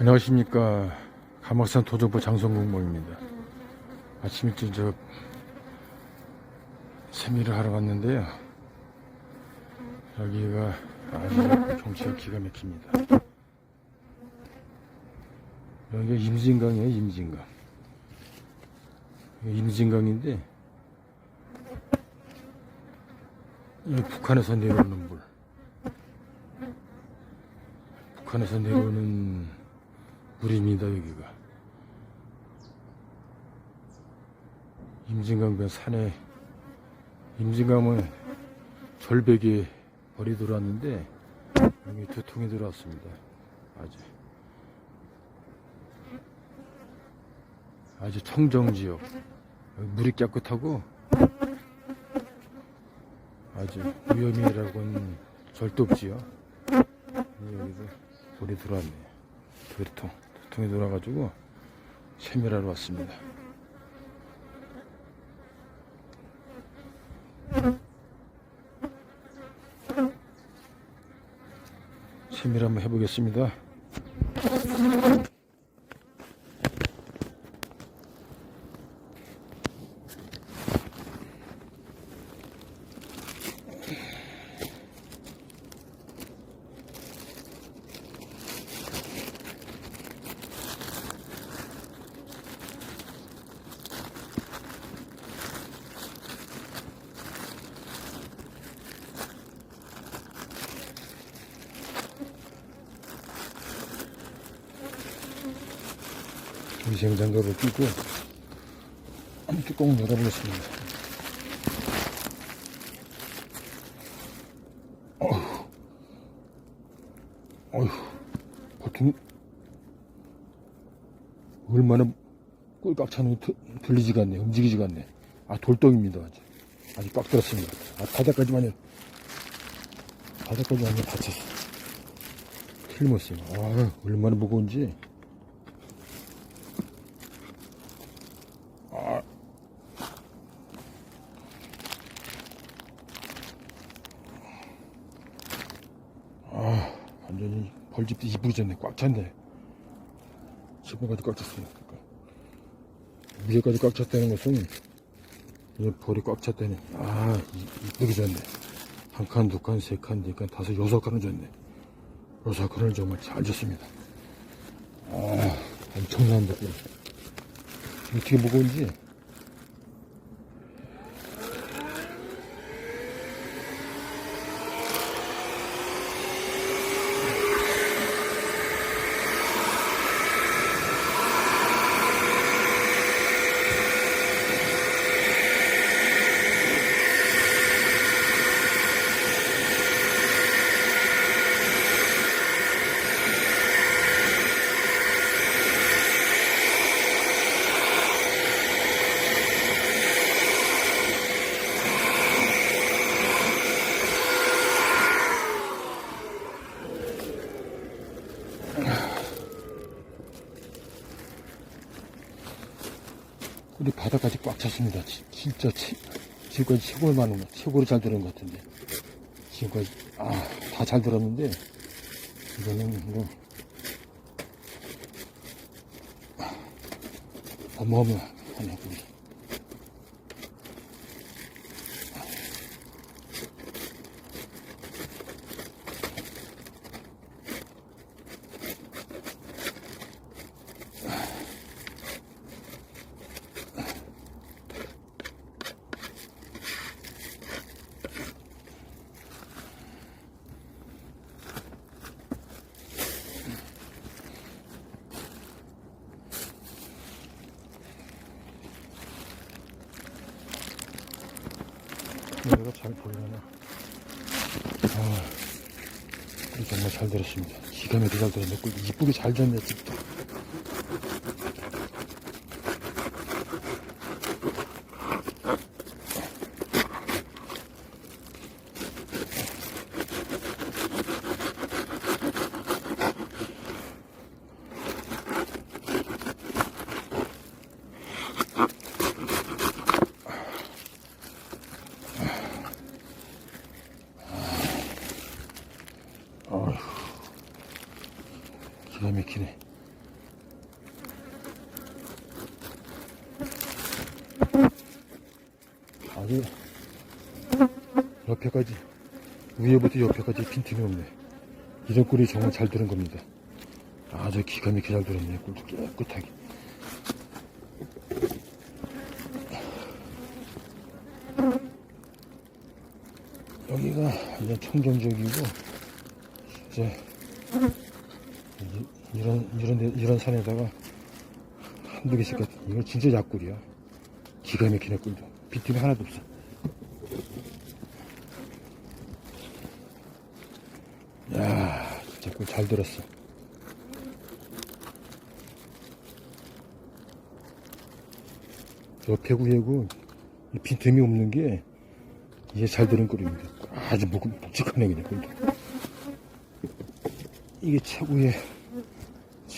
안녕하십니까. 가막산 도정부 장성국 모입니다. 아침 일찍 저 세미를 하러 왔는데요. 여기가 아주 경치가 기가 막힙니다. 여기가 임진강이에요 임진강. 임진강인데 이 북한에서 내려오는 물. 북한에서 내려오는 물입니다 여기가. 임진강변 산에 임진강은 절벽에 벌이 들어왔는데 여기 두 통이 들어왔습니다. 아주. 아주 청정지역. 물이 깨끗하고 아주 위험이라고는 절대 없지요. 여기도 물이 들어왔네요. 두 통, 두 통이 들어와가지고 세밀하러 왔습니다. 세밀 한번 해보겠습니다. 위생장갑을 끼고 뚜껑을 열어보겠습니다. 어휴, 어휴, 보통 얼마나 꿀꽉 차는 들리지가 않네, 움직이지가 않네. 아, 돌덩입니다, 아주. 아주 꽉 들었습니다. 아, 바닥까지만요. 바닥까지 완전 닫혔어. 틀림없어요. 아, 얼마나 무거운지. 아, 벌집도 이부러졌네. 꽉 찼네. 지금까지 꽉 찼어요. 그러니까. 위에까지 꽉 찼다는 것은, 이 벌이 꽉 찼다니. 아, 이- 이쁘게 졌네. 한 칸, 두 칸, 세 칸, 네 칸, 다섯, 여섯 칸을 졌네. 여섯 칸을 정말 잘 졌습니다. 아, 엄청난데. 어떻게 무거운지. 우리 바닥까지 꽉 찼습니다. 지- 진짜 치, 지금까지 최고로 많은 거, 최고로 잘 들은 것 같은데. 지금까지, 아, 다 잘 들었는데, 이거는 뭐, 어마어마하네, 우 리. 노래가 잘 보이려나. 아, 이 정말 잘 들었습니다. 기가 막히게 잘 들었네. 꿀 이쁘게 잘 졌네, 집도. 막히네. 아주 옆에까지 위에부터 옆에까지 빈틈이 없네. 이런 꿀이 정말 잘 들은 겁니다. 아주 기가 막히게 잘 들었네. 꿀도 깨끗하게. 여기가 완전 청정적이고 진짜 이- 이런 이런 데, 이런 산에다가 한두 개씩 같은 이거 진짜 약꿀이야. 기가 막히네 꿀도. 빈틈이 하나도 없어. 야 진짜 꿀 잘 들었어. 구해고 이 빈틈이 없는 게 이게 잘 들은 꿀입니다. 아주 묵, 묵직하네 그냥 꿀도. 이게 최고의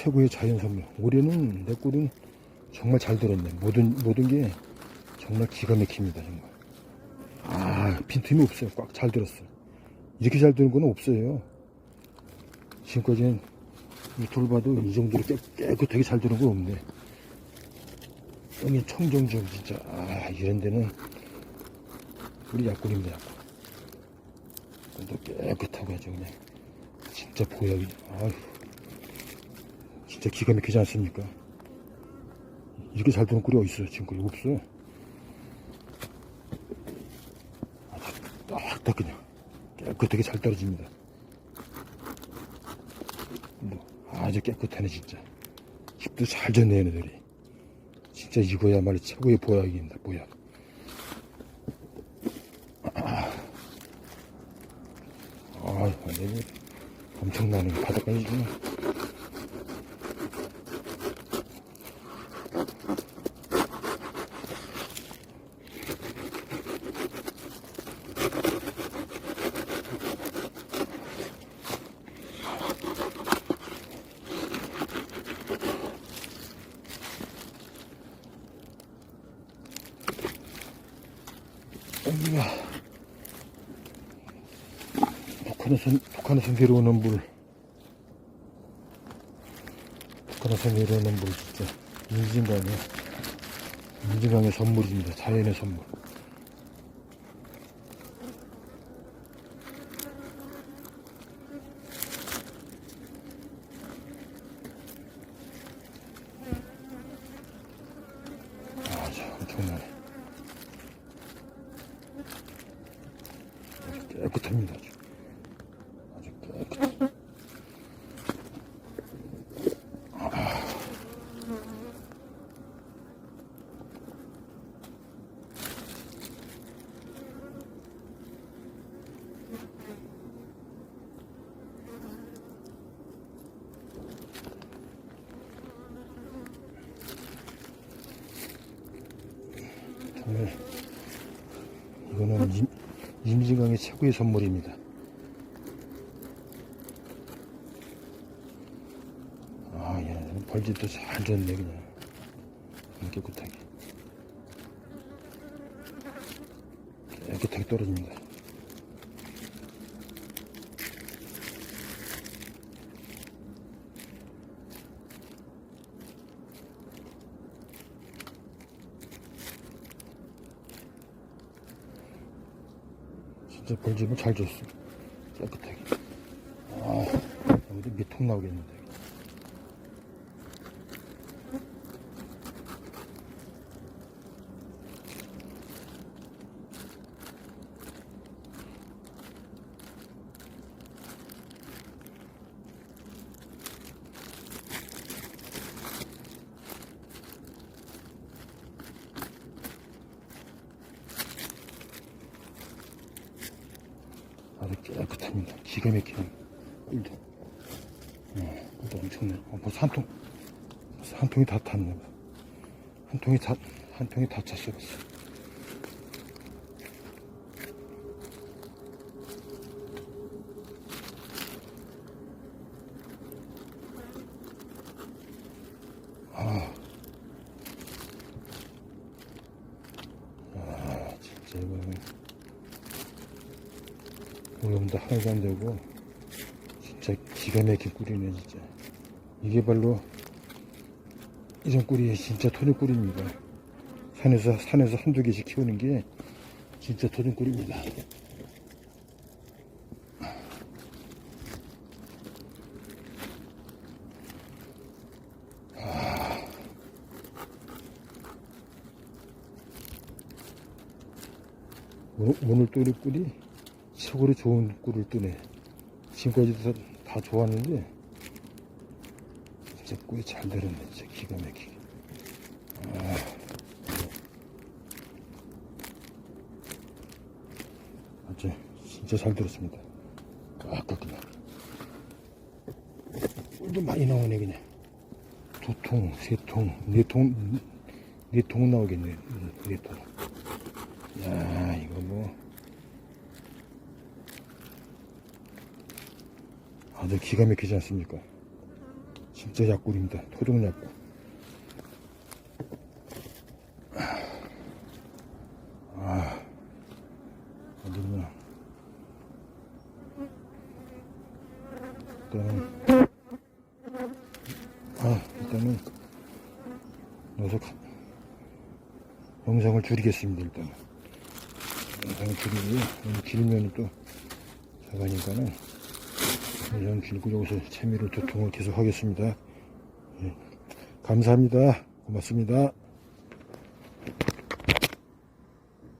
최고의 자연 선물. 올해는 내 꿀은 정말 잘 들었네. 모든 모든 게 정말 기가 막힙니다 정말. 아 빈틈이 없어요. 꽉 잘 들었어 이렇게 잘 드는 건 없어요. 지금까지는 유튜브 봐도 이 정도로 깨, 깨끗하게 잘 드는 건 없네. 여기 청정지역 진짜. 아 이런 데는 우리 약골입니다. 약골. 깨끗하고 아주 그냥 진짜 보약이 아휴 진짜 기가 막히지 않습니까? 이렇게 잘 드는 꿀이 어딨어요 지금까지? 없어 아주 딱딱 그냥 깨끗하게 잘 떨어집니다. 뭐 아주 깨끗하네 진짜. 잎도 잘 졌네 얘네들이. 진짜 이거야말로 최고의 보약입니다 보약. 아 완전히 엄청나네. 바닥까지 지금 여기가 북한에서 북한에서 내려오는 물. 북한에서 내려오는 물 진짜 인진강의 인진강의 선물입니다. 자연의 선물 아주 엄청나네 아주 깨끗합니다 아주 아주 깨끗 정말 이거는 임, 임진강의 최고의 선물입니다. 아, 얘는 벌집도 잘 졌네 그냥. 깨끗하게. 깨끗하게 떨어집니다. 진짜 벌집은 잘 줬어. 깨끗하게. 아, 여기도 몇통 나오겠는데. 아주 깨끗합니다. 기가 막히는 꿀도. 어, 꿀도 엄청나. 어, 벌써 한 통, 벌써 한 통이 다 탔네. 한 통이 다, 한 통이 다 찼어, 벌써. 아. 아, 진짜 이거는. 오염도 하나도 안 되고 진짜 기가 막힌 꿀이네 진짜. 이게 바로 이런 꿀이 진짜 토종 꿀입니다. 산에서 산에서 한두 개씩 키우는 게 진짜 토종 꿀입니다. 오늘, 오늘 또 우리 꿀이 최고로 좋은 꿀을 뜨네. 지금까지도 다, 다 좋았는데, 진짜 꿀이 잘 들었네. 진짜 기가 막히게. 아, 진짜, 진짜 잘 들었습니다. 그냥. 꿀도 많이 나오네, 그냥. 두 통, 세 통, 네 통, 네 통 나오겠네. 음, 네 통. 야, 이거 뭐. 아주 기가 막히지 않습니까? 진짜 약꿀입니다. 토종 약꿀. 아, 아주 그냥. 일단은, 아, 일단은, 가- 영상을 줄이겠습니다, 일단은. 영상을 줄이고, 너무 길면 또 작아니까는, 길고 여기서 채미를 두통을 계속 하겠습니다. 예. 감사합니다. 고맙습니다.